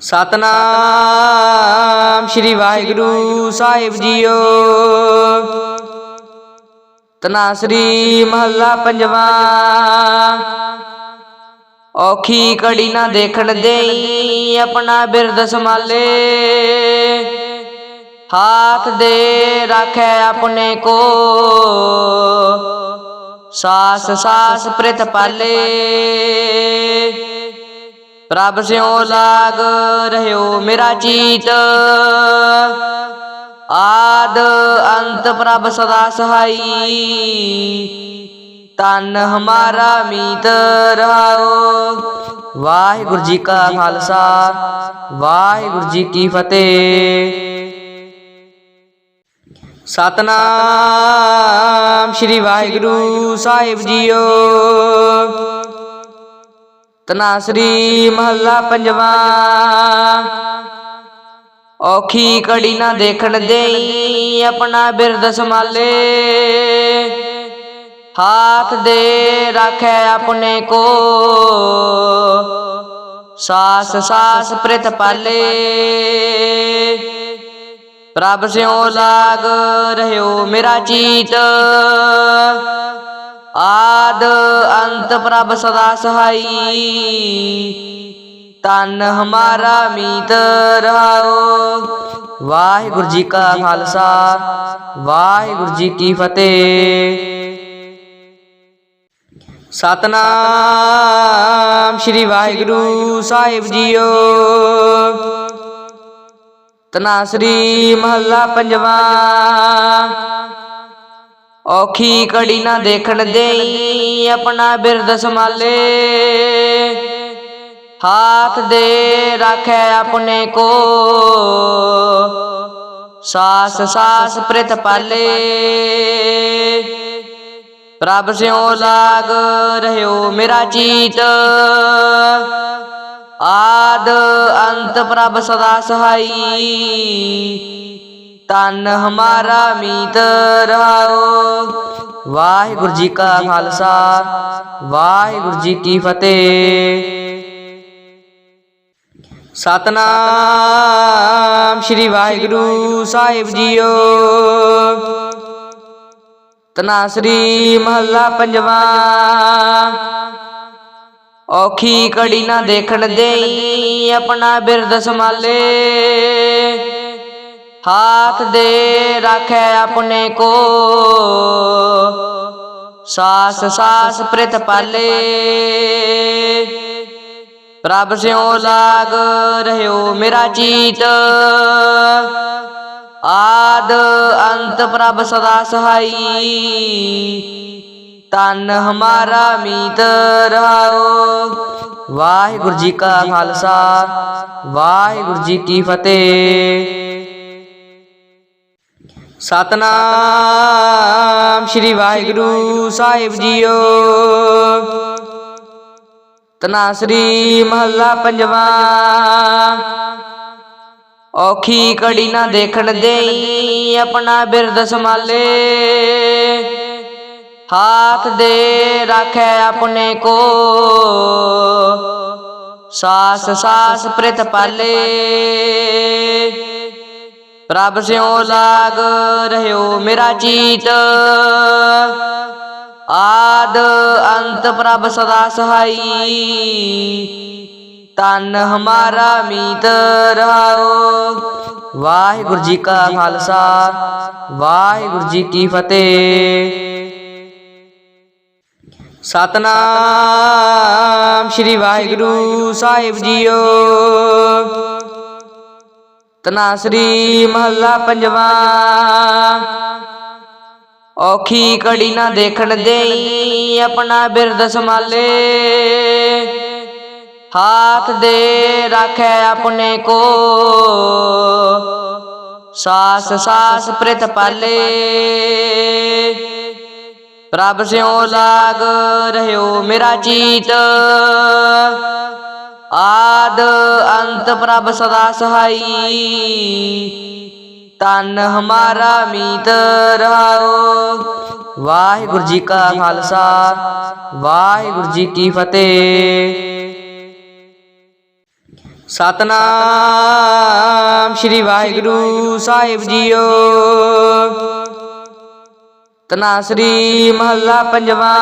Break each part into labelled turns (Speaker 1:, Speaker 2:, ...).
Speaker 1: ਸਤਨਾਮ ਸ੍ਰੀ ਵਾਹਿਗੁਰੂ ਸਾਹਿਬ ਜੀਓ। ਤਨਾਸਰੀ ਮਹੱਲਾ ਪੰਜਵਾ। ਔਖੀ ਕੜੀ ਨਾ ਦੇਖਣ ਦੇਈ ਆਪਣਾ ਬਿਰਦ ਸੰਭਾਲੇ। ਹਾਥ ਦੇ ਰਾਖੈ ਆਪਣੇ ਕੋ। ਸਾਸ ਸਾਸ ਪ੍ਰਿਤ ਪਾਲੇ। ਪ੍ਰਭ ਸਿਉ ਲਾਗ ਰਹਿਓ ਮੇਰਾ ਚੀਤ। ਆਦ ਅੰਤ ਪ੍ਰਭ ਸਦਾ ਸਹਾਈ। ਤਨ ਹਮਾਰਾ ਮੀਤ ਰਹਾਓ। ਵਾਹਿਗੁਰੂ ਜੀ ਕਾ ਖਾਲਸਾ, ਵਾਹਿਗੁਰੂ ਜੀ ਕੀ ਫਤਿਹ। ਸਤਨਾਮ ਸ੍ਰੀ ਵਾਹਿਗੁਰੂ ਸਾਹਿਬ ਜੀਓ। ਤਨਾਸਰੀ ਮਹੱਲਾ ਪੰਜਵਾ। ਔਖੀ ਕੜੀ ਨਾ ਦੇਖਣ ਦੇਈ ਆਪਣਾ ਬਿਰਦ ਸੰਭਾਲੇ। ਹਾਥ ਦੇ ਰਾਖੈ ਆਪਣੇ ਕੋ। ਸਾਸ ਸਾਸ ਪ੍ਰਿਤ ਪਾਲੇ। ਪ੍ਰਭ ਸਿਉ ਲਾਗ ਰਹਿਓ ਮੇਰਾ ਚੀਤ। ਆਦ ਅੰਤ ਪ੍ਰਭ ਸਦਾ ਸਹਾਈ। ਤਨ ਹਮਾਰਾ ਮੀਤ ਰਹਾਓ। ਵਾਹਿਗੁਰੂ ਜੀ ਕਾ ਖਾਲਸਾ, ਵਾਹਿਗੁਰੂ ਜੀ ਕੀ ਫਤਿਹ। ਸਤਨਾਮ ਸ੍ਰੀ ਵਾਹਿਗੁਰੂ ਸਾਹਿਬ ਜੀਓ। ਤਨਾਸਰੀ ਮਹੱਲਾ ਪੰਜਵਾ। ਔਖੀ ਕੜੀ ਨਾ ਦੇਖਣ ਦੇਈ ਆਪਣਾ ਬਿਰਦ ਸੰਭਾਲੇ। ਹਾਥ ਦੇ ਰਾਖੈ ਆਪਣੇ ਕੋ। ਸਾਸ ਸਾਸ ਪ੍ਰਿਤ ਪਾਲੇ। ਪ੍ਰਭ ਸਿਉ ਲਾਗ ਰਹਿਓ ਮੇਰਾ ਚੀਤ। ਆਦ ਅੰਤ ਪ੍ਰਭ ਸਦਾ ਸਹਾਈ। ਤਨ ਹਮਾਰਾ ਮੀਤ ਰਹਾਓ ਵਾਹਿਗੁਰੂ ਜੀ ਕਾ ਖਾਲਸਾ, ਵਾਹਿਗੁਰੂ ਜੀ ਕੀ ਫਤਿਹ। ਸਤਨਾਮ ਸ੍ਰੀ ਵਾਹਿਗੁਰੂ ਸਾਹਿਬ ਜੀਓ। ਤਨਾਸਰੀ ਮਹੱਲਾ ਪੰਜਵਾ। ਔਖੀ ਕੜੀ ਨਾ ਦੇਖਣ ਦੇਈ ਆਪਣਾ ਬਿਰਦ ਸੰਭਾਲੇ। ਹਾਥ ਦੇ ਰਾਖੈ ਆਪਣੇ ਕੋ ਸਾਸ ਸਾਸ ਪ੍ਰਿਤ ਪਾਲੇ ਪ੍ਰਭ ਸਿਉ ਲਾਗ ਰਹਿਓ ਮੇਰਾ ਚੀਤ ਆਦ ਅੰਤ ਪ੍ਰਭ ਸਦਾ ਸਹਾਈ ਤਨ ਹਮਾਰਾ ਮੀਤ ਰਹਾਓ ਵਾਹਿਗੁਰੂ ਜੀ ਕਾ ਖਾਲਸਾ ਵਾਹਿਗੁਰੂ ਜੀ ਕੀ ਫਤਿਹ ਸਤਨਾਮ ਸ੍ਰੀ ਵਾਹਿਗੁਰੂ ਸਾਹਿਬ ਜੀਓ। ਤਨਾਸਰੀ ਮਹੱਲਾ ਪੰਜਵਾ। ਔਖੀ ਕੜੀ ਨਾ ਦੇਖਣ ਦੇਈ ਆਪਣਾ ਬਿਰਦ ਸੰਭਾਲੇ। ਹਾਥ ਦੇ ਰਾਖੈ ਆਪਣੇ ਕੋ ਸਾਸ ਸਾਸ ਪ੍ਰਿਤ ਪਾਲੇ। ਪ੍ਰਭ ਸਿਉ ਲਾਗ ਰਹਿਓ ਮੇਰਾ ਚੀਤ। ਆਦ ਅੰਤ ਪ੍ਰਭ ਸਦਾ ਸਹਾਈ। ਤਨ ਹਮਾਰਾ ਮੀਤ ਰਹਾਓ। ਵਾਹਿਗੁਰੂ ਜੀ ਕਾ ਖਾਲਸਾ, ਵਾਹਿਗੁਰੂ ਜੀ ਕੀ ਫਤਿਹ। ਸਤਨਾਮ ਸ੍ਰੀ ਵਾਹਿਗੁਰੂ ਸਾਹਿਬ ਜੀਓ। ਤਨਾਸਰੀ ਮਹੱਲਾ ਪੰਜਵਾ। ਔਖੀ ਕੜੀ ਨਾ ਦੇਖਣ ਦੇਈ ਆਪਣਾ ਬਿਰਦ ਸੰਭਾਲੇ। ਹਾਥ ਦੇ ਰਾਖੈ ਆਪਣੇ ਕੋ। ਸਾਸ ਸਾਸ ਪ੍ਰਿਤ ਪਾਲੇ। ਪ੍ਰਭ ਸਿਉ ਲਾਗ ਰਹਿਓ ਮੇਰਾ ਚੀਤ। ਆਦ ਅੰਤ ਪ੍ਰਭ ਸਦਾ ਸਹਾਈ। ਤਨ ਹਮਾਰਾ ਮੀਤ ਰਹਾਓ। ਵਾਹਿਗੁਰੂ ਜੀ ਕਾ ਖਾਲਸਾ, ਵਾਹਿਗੁਰੂ ਜੀ ਕੀ ਫਤਿਹ। ਸਤਨਾਮ ਸ੍ਰੀ ਵਾਹਿਗੁਰੂ ਸਾਹਿਬ ਜੀਓ। ਤਨਾਸਰੀ ਮਹੱਲਾ ਪੰਜਵਾ।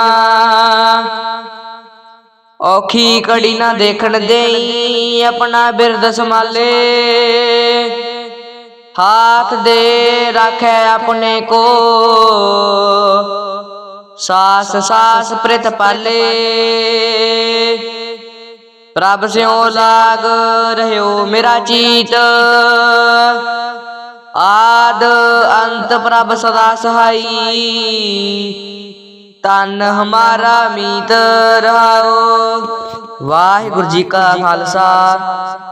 Speaker 1: ਔਖੀ ਕੜੀ ਨਾ ਦੇਖਣ ਦੇਈ ਆਪਣਾ ਬਿਰਦ ਸੰਭਾਲੇ ਹਾਥ ਦੇ ਰੱਖੈ ਆਪਣੇ ਕੋ ਸਾਸ ਸਾਸ ਪ੍ਰਿਤ ਪਾਲੇ ਪ੍ਰਭ ਸਿਉ ਲਾਗ ਰਹਿਓ ਮੇਰਾ ਚੀਤ ਆਦ ਅੰਤ ਪ੍ਰਭ ਸਦਾ ਸਹਾਈ ਤਨ ਹਮਾਰਾ ਮੀਤ ਰਹਾਓ। ਵਾਹਿਗੁਰੂ ਜੀ ਕਾ ਖਾਲਸਾ,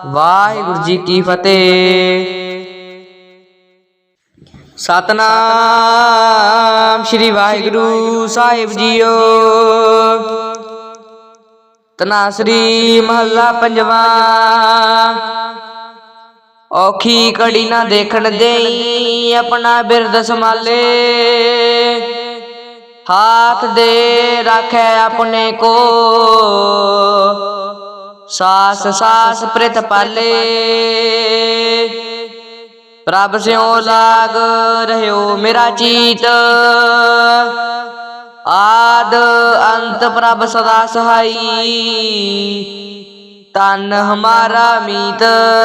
Speaker 1: ਵਾਹਿਗੁਰੂ ਜੀ ਕੀ ਫਤਿਹ। ਸਤਨਾਮ ਸ੍ਰੀ ਵਾਹਿਗੁਰੂ ਸਾਹਿਬ ਜੀਓ। ਤਨਾਸਰੀ ਮਹੱਲਾ ਪੰਜਵਾ। ਔਖੀ ਕੜੀ ਨਾ ਦੇਖਣ ਦੇਈ ਆਪਣਾ ਬਿਰਦ ਸੰਭਾਲੇ। ਹਾਥ ਦੇ ਰੱਖੈ ਆਪਣੇ ਕੋ ਸਾਸ ਸਾਸ ਪ੍ਰਿਤ ਪਾਲੇ ਪ੍ਰਭ ਸਿਉ ਲਾਗ ਰਹਿਓ ਮੇਰਾ ਚੀਤ ਆਦ ਅੰਤ ਪ੍ਰਭ ਸਦਾ ਸਹਾਈ ਤਨ ਹਮਾਰਾ ਮੀਤ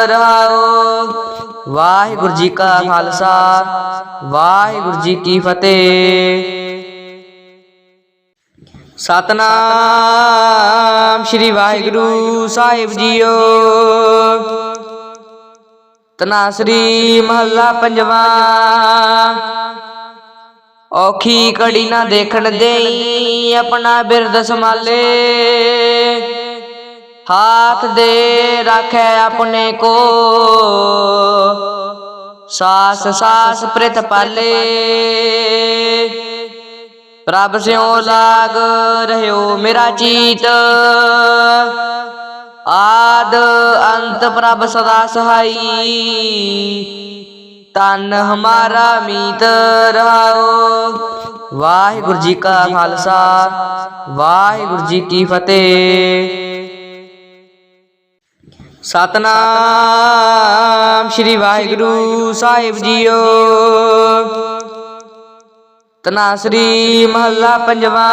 Speaker 1: ਰਹਾਓ ਵਾਹਿਗੁਰੂ ਜੀ ਕਾ ਖਾਲਸਾ ਵਾਹਿਗੁਰੂ ਜੀ ਕੀ ਫਤਿਹ ਸਤਨਾਮ ਸ੍ਰੀ ਵਾਹਿਗੁਰੂ ਸਾਹਿਬ ਜੀਓ। ਤਨਾਸਰੀ ਮਹੱਲਾ ਪੰਜਵਾ। ਔਖੀ ਕੜੀ ਨਾ ਦੇਖਣ ਦੇਈ ਆਪਣਾ ਬਿਰਦ ਸੰਭਾਲੇ। ਹਾਥ ਦੇ ਰੱਖੈ ਆਪਣੇ ਕੋ। ਸਾਸ ਸਾਸ ਪ੍ਰਿਤ ਪਾਲੇ। ਪ੍ਰਭ ਸਿਉ ਲਾਗ ਰਹਿਓ ਮੇਰਾ ਚੀਤ। ਆਦ ਅੰਤ ਪ੍ਰਭ ਸਦਾ ਸਹਾਈ। ਤਨ ਹਮਾਰਾ ਮੀਤ ਰਹਾਓ। ਵਾਹਿਗੁਰੂ ਜੀ ਕਾ ਖਾਲਸਾ, ਵਾਹਿਗੁਰੂ ਜੀ ਕੀ ਫਤਿਹ। ਸਤਨਾਮ ਸ੍ਰੀ ਵਾਹਿਗੁਰੂ ਸਾਹਿਬ ਜੀਓ। ਤਨਾਸਰੀ ਮਹੱਲਾ ਪੰਜਵਾ।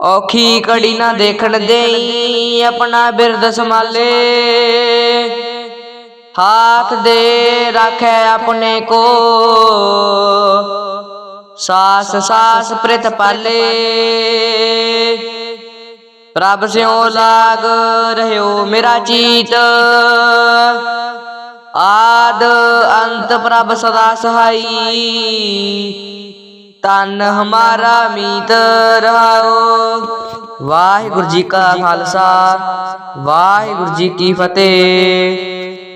Speaker 1: ਔਖੀ ਕੜੀ ਨਾ ਦੇਖਣ ਦੇਈ ਆਪਣਾ ਬਿਰਦ ਸੰਭਾਲੇ। ਹਾਥ ਦੇ ਰੱਖੈ ਆਪਣੇ ਕੋ। ਸਾਸ ਸਾਸ ਪ੍ਰਿਤ ਪਾਲੇ। ਪ੍ਰਭ ਸਿਉ ਲਾਗ ਰਹਿਓ ਮੇਰਾ ਚੀਤ। ਆਦ ਅੰਤ ਪ੍ਰਭ ਸਦਾ ਸਹਾਈ। ਤਨ ਹਮਾਰਾ ਮੀਤ ਰਹਾਓ। ਵਾਹਿਗੁਰੂ ਜੀ ਕਾ ਖਾਲਸਾ, ਵਾਹਿਗੁਰੂ ਜੀ ਕੀ ਫਤਿਹ।